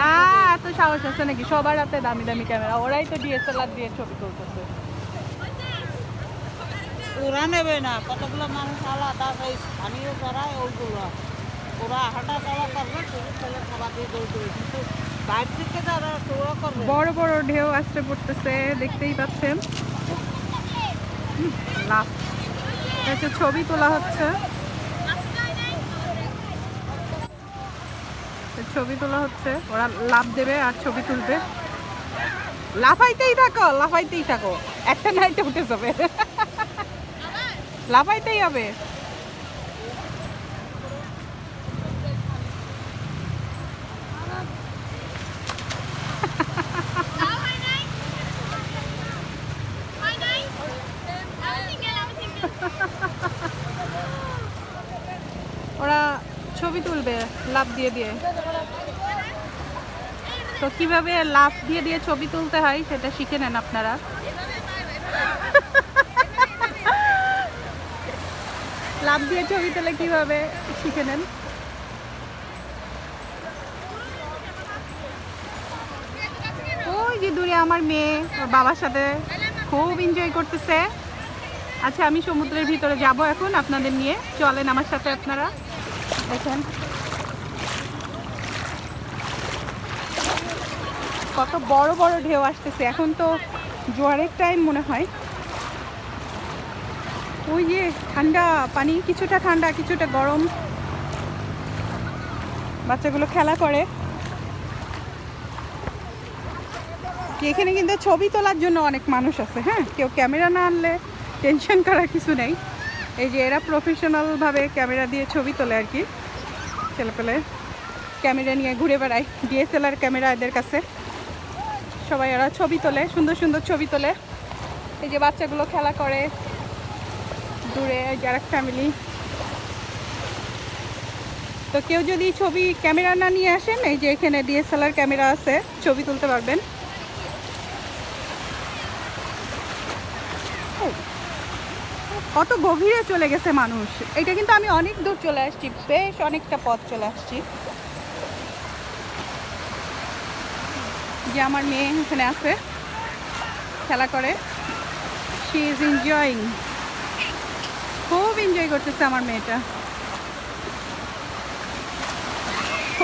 না এত সাহস আছে নাকি? সবার হাতে দামি দামি ক্যামেরা। ওরাই তো ডিএসএলআর দিয়ে ছবি তুলতেছে। ওরা নেবে না। কতগুলো মানুষ আলাদা সেই স্থানীয় যারা ওইগুলো। ওরা হাঁটা চলা করবে ছেলে খাবার দিয়ে দৌড় দেবে। কিন্তু বাইরে থেকে যারা চোরা করবে বড় বড় ঢেউ আসতে পড়তেছে দেখতেই পাচ্ছেন। লাভ ছবি তোলা হচ্ছে। ছবি তোলা হচ্ছে। ওরা লাভ দেবে আর ছবি তুলবে। লাফাইতেই থাকো লাফাইতেই থাকো। একটা নাইটে উঠে যাবে। লাফাইতেই হবে। ওরা ছবি তুলবে। লাভ দিয়ে দিয়ে। তো কীভাবে লাভ দিয়ে দিয়ে ছবি তুলতে হয় সেটা শিখে নেন আপনারা। লাভ দিয়ে ছবি তুলে কীভাবে শিখে নেন। ওই যে দূরে আমার মেয়ে বাবার সাথে খুব এনজয় করতেছে। আচ্ছা আমি সমুদ্রের ভিতরে যাব এখন আপনাদের নিয়ে। চলেন আমার সাথে আপনারা। দেখেন। কত বড় বড় ঢেউ আসতেছে। এখন তো জোয়ারের টাইম মনে হয়। ওই যে ঠান্ডা, পানি কিছুটা ঠান্ডা, কিছুটা গরম। বাচ্চাগুলো খেলা করে। এখানে কিন্তু ছবি তোলার জন্য অনেক মানুষ আছে হ্যাঁ? কেউ ক্যামেরা না আনলে টেনশন করার কিছু নেই। এই যে এরা প্রফেশনালভাবে ক্যামেরা দিয়ে ছবি তোলে আর কি। ছেলেপেলে ক্যামেরা নিয়ে ঘুরে বেড়ায়। ডিএসএলআর ক্যামেরা এদের কাছে। সবাই এরা ছবি তোলে, সুন্দর সুন্দর ছবি তোলে। এই যে বাচ্চাগুলো খেলা করে দূরে যারা ফ্যামিলি তো কেউ যদি ছবি ক্যামেরা না নিয়ে আসেন, এই যে এখানে ডিএসএলআর ক্যামেরা আছে, ছবি তুলতে পারবেন। কত গভীরে চলে গেছে মানুষ। এটা কিন্তু আমি অনেক দূর চলে আসছি, বেশ অনেকটা পথ চলে আসছি। যে আমার মেয়ে এখানে আছে খেলা করে শি ইজ এনজয়িং খুব এনজয় করতেছে আমার মেয়েটা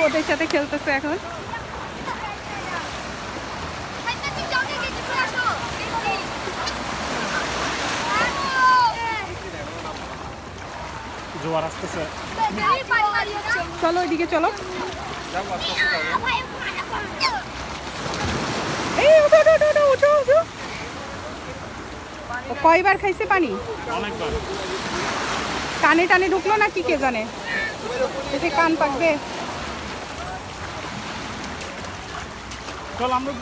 ওদের সাথে খেলতেছে এখন জোয়ার আসতেছে চলো ওইদিকে চলো কয়বার খাইছে পানি? কানে টানে ঢুকলো না কি কে জানে কান পাকবে। চল আমরা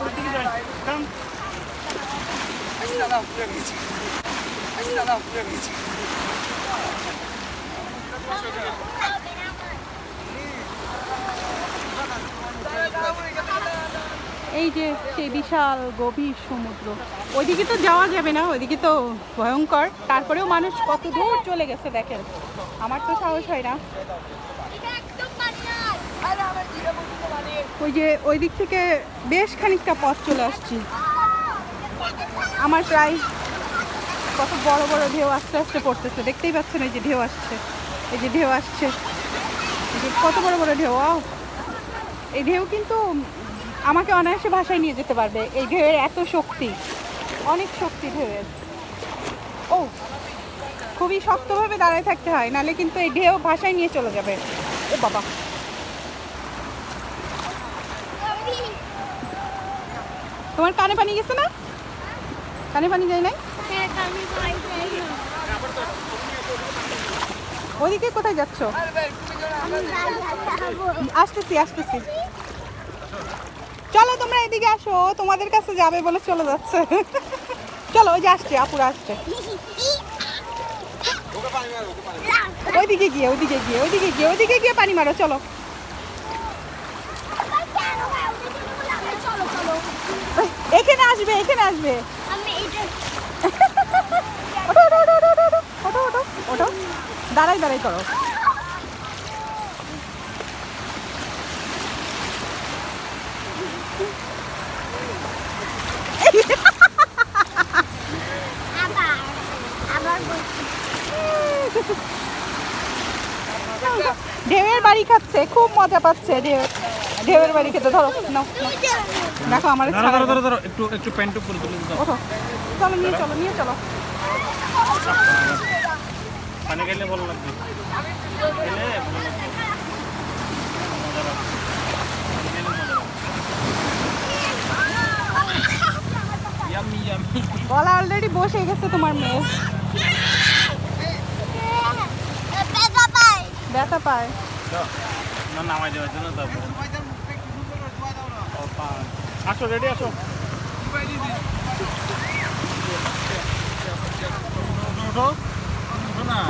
এই যে সেই বিশাল গভীর সমুদ্র, ওইদিকে তো যাওয়া যাবে না, ওইদিকে তো ভয়ঙ্কর। তারপরেও মানুষ কত দূর চলে গেছে দেখেন। আমার তো সাহস হয় না। ওই যে ওই দিক থেকে বেশ খানিকটা পথ চলে আসছি। আমার প্রায় কত বড় বড় ঢেউ আস্তে আস্তে পড়তেছে। দেখতেই পাচ্ছেন এই যে ঢেউ আসছে, এই যে ঢেউ আসছে। কত বড় বড় ঢেউ এই ঢেউ কিন্তু আমাকে অনায়াসে ভাষায় নিয়ে যেতে পারবে। এই ঢেউয়ের এত শক্তি। অনেক শক্তি ঢেউয়ের। ও খুবই শক্তভাবে দাঁড়ায় থাকতে হয় নালে কিন্তু এই ঢেউ ভাষায় নিয়ে চলে যাবে। ও বাবা। তোমার কানে পানি গেছে না? কানে পানি যায় নাই? ওদিকে কোথায় যাচ্ছ? আসতেছি আসতেছি। চলো তোমরা এদিকে আসো, তোমাদের কাছে যাবে বলে চলে যাচ্ছে। চলো, ওই যে আসছে, আপুর আসছে। ওইদিকে গিয়ে ওইদিকে গিয়ে ওইদিকে গিয়ে ওইদিকে গিয়ে পানি মারো, চলো। এখানে আসবে এখানে আসবে। ওঠো দাঁড়াই দাঁড়াই করো। ঢেউয়ের বাড়ি খাচ্ছে খুব মজা পাচ্ছে ঢেউ ঢেউয়ের বাড়ি খেতে। ধরো নাও। দেখো আমার ধরো ধরো ধরো একটু একটু প্যান্ট উপরে তুলে দিতে ওঠো। চলো নিয়ে চলো নিয়ে চলো। পানি খাইলে ভালো লাগবে। খেলে ভালো গলা অলরেডি বসে গেছে তোমার মেয়ে। ব্যথা পায়। নামাই দেওয়ার জন্য আসো রেডি আসো।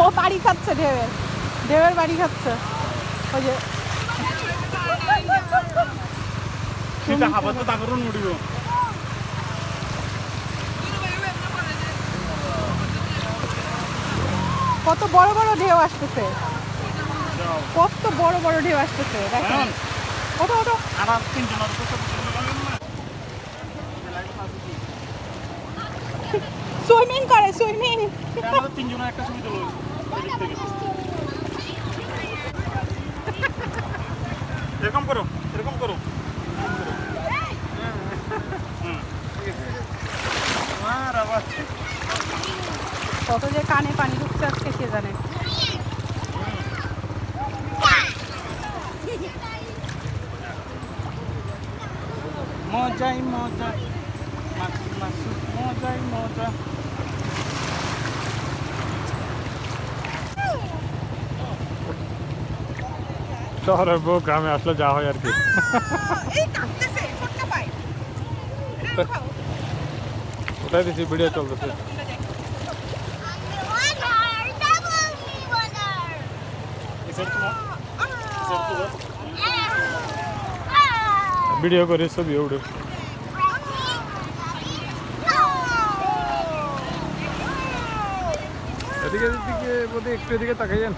ও বাড়ি খাচ্ছে ঢেউয়ের। ঢেউয়ের বাড়ি খাচ্ছে। ওই যে। হাবার তো তাকরুন কত বড় বড় ঢেউ আসতেছে। কত বড় বড় ঢেউ আসতেছে দেখেন। কত ওঠো ওঠো। তিনজন কত সুইমিং করে সুইমিং। আমাদের তিনজনের একটা ছবি তুলো। এরকম করো এরকম করো হুম। আর আবার কত যে কানে পানি ঢুকছে আজকে কে জানে মজাই মজা মাসু মাসু মজাই মজা। শহরের বউ গ্রামে আসলে যা হয় আর কি। ওটাই দিচ্ছি ভিডিও চলতেছে। ভিডিও করে ছবি উঠে এদিকে এদিকে বোধহয় একটু এদিকে তাকাই যান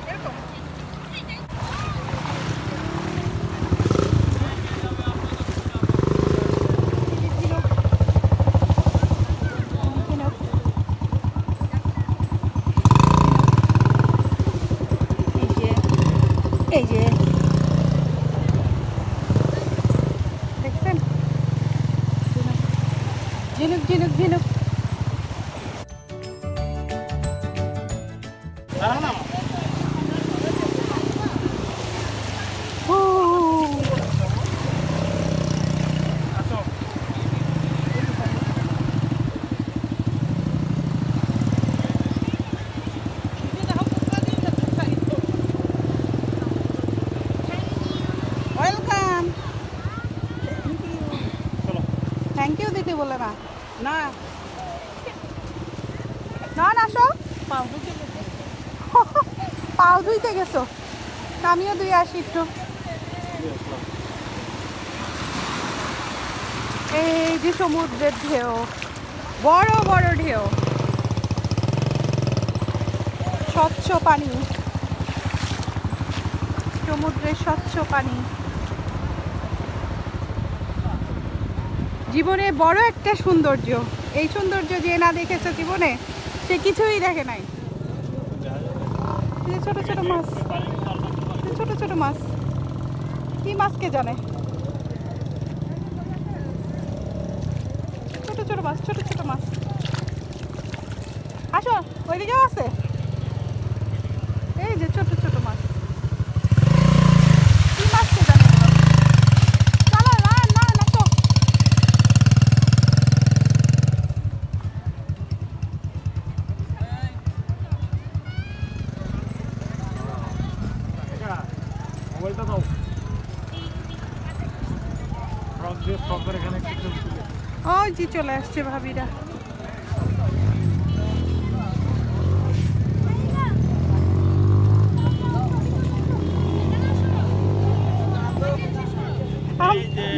এই যে এই যে। দেখছেন? ঝিনুক ঝিনুক ঝিনুক। না। না আসো। পাও ধুইতে গেছো। আমিও দুই আসি একটু। এই যে সমুদ্রের ঢেউ বড় বড় ঢেউ। স্বচ্ছ পানি। সমুদ্রের স্বচ্ছ পানি। জীবনে বড় একটা সৌন্দর্য। এই সৌন্দর্য যে না দেখেছে জীবনে, সে কিছুই দেখে নাই। ছোট ছোট মাছ। ছোট ছোট মাছ। কি মাছকে জানে? ছোট ছোট মাছ, ছোট ছোট মাছ। আসো, ওইদিকেও আছে। এই যে ছোট চলে আসছে ভাবিরা।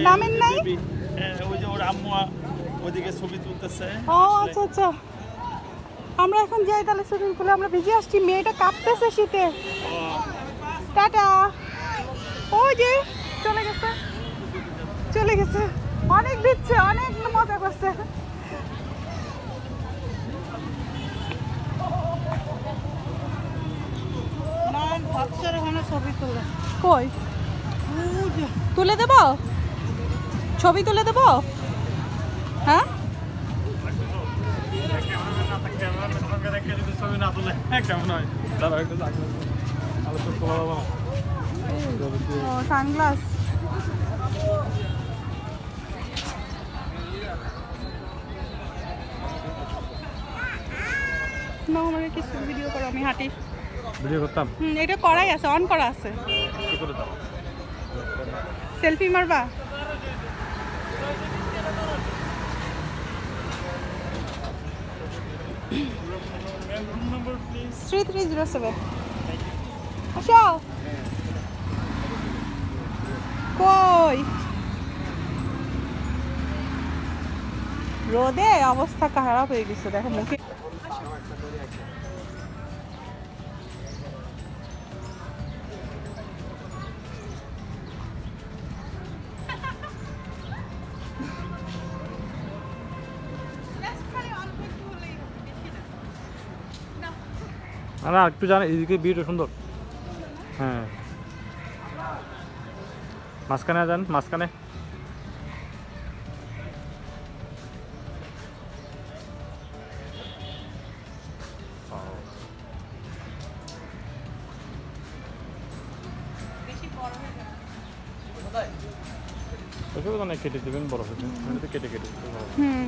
নামেন নাই? ওই যে ওর আম্মু ওইদিকে ছবি তুলতেছে। ও আচ্ছা আচ্ছা। আমরা এখন যাই তাহলে সুইমিং পুলে। আমরা ভিজে আসছি। মেয়েটা কাঁপতেছে শীতে। টাটা। ওই যে চলে গেছে। চলে গেছে। অনেক দিচ্ছে অনেক মজা করছে। কই? তুলে দেব? ছবি তুলে দেব? হ্যাঁ? ক্যামেরাম্যানের সঙ্গে রেখে যদি ছবি না তুলে কেমন হয় দাঁড়া একটু আলোচনা করা যাব ও সানগ্লাস না আমাকে কিছু ভিডিও করো? আমি হাঁটি। ভিডিও করতাম? হুম এটা করাই আছে অন করা আছে। সেলফি মারবা? থ্রি থ্রি জিরো সেভেন আসো। কই? রোদে অবস্থা খারাপ হয়ে গেছে দেখো মুখে না একটু জানে এদিকে ভিউটা সুন্দর। হ্যাঁ। মাঝখানে যান মাঝখানে। কেটে দেবেন বড় হবে কেটে কেটে। হুম